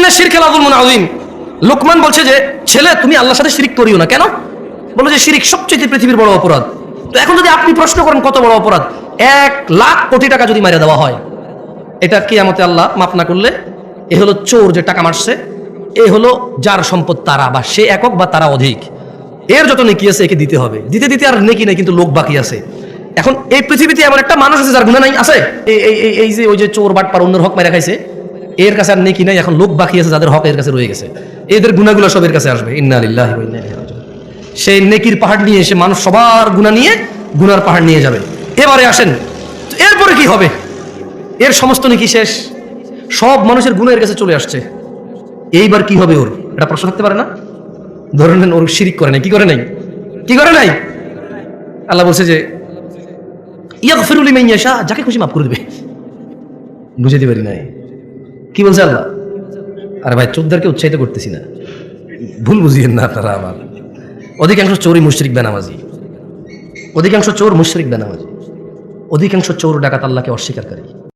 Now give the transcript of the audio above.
ইন্না শিরকে লাযুলমুন আযীম। লোকমান বলছে যে, ছেলে, তুমি আল্লাহর সাথে শিরিক করিও না। কেন? যে, শিরিক সবচেয়ে পৃথিবীর বড় অপরাধ। তো এখন যদি আপনি প্রশ্ন করেন, কত বড় অপরাধ? এক লাখ কোটি টাকা যদি মারিয়ে দেওয়া হয়, এটা কিয়ামতে আল্লাহ না করলে এ হলো চোর যে টাকা মারছে, এ হলো যার সম্পদ তারা, বা সে একক বা তারা অধিক। এর যত নেকি আছে, একে দিতে হবে। দিতে দিতে আর নেকি নেই, কিন্তু লোক বাকি আছে। এখন এই পৃথিবীতে এমন একটা মানুষ আছে যার গুণা নাই, আছে? এই- এই যে ওই যে চোর বাট পার অন্যের হক মেরে খাইছে এর কাছে আর নেকি নাই, এখন লোক বাকি আছে যাদের হক এর কাছে রয়ে গেছে। এদের গুণাগুলো সব এর কাছে আসবে। ইন্না সেই নেকির পাহাড় নিয়ে এসে মানুষ সবার গুণা নিয়ে গুনার পাহাড় নিয়ে যাবে। এবারে আসেন, এরপরে কি হবে? এর সমস্ত নেকি শেষ। সব মানুষের গুণের কাছে চলে আসছে। এইবার কি হবে ওর? এটা প্রশ্ন থাকতে পারে না? ধরে নেন ওর শিরিক করে নাই। কি করে নাই? কি করে নাই? আল্লাহ বলছে যে ইয়াগফিরুলি মান ইয়াশা, যাকে খুশি মাফ করে দিবে। বুঝাতে পারি নাই। কি বলছে আল্লাহ? আরে ভাই চোদ্দারকে উৎসাহিত করতেছি না। ভুল বুঝিয়েন না আপনারা আমার। অধিকাংশ চোরই মুশরিক বেনামাজি। অধিকাংশ চোর মুশরিক বেনামাজি। অধিকাংশ চোর ডাকাত আল্লাহকে অস্বীকারী।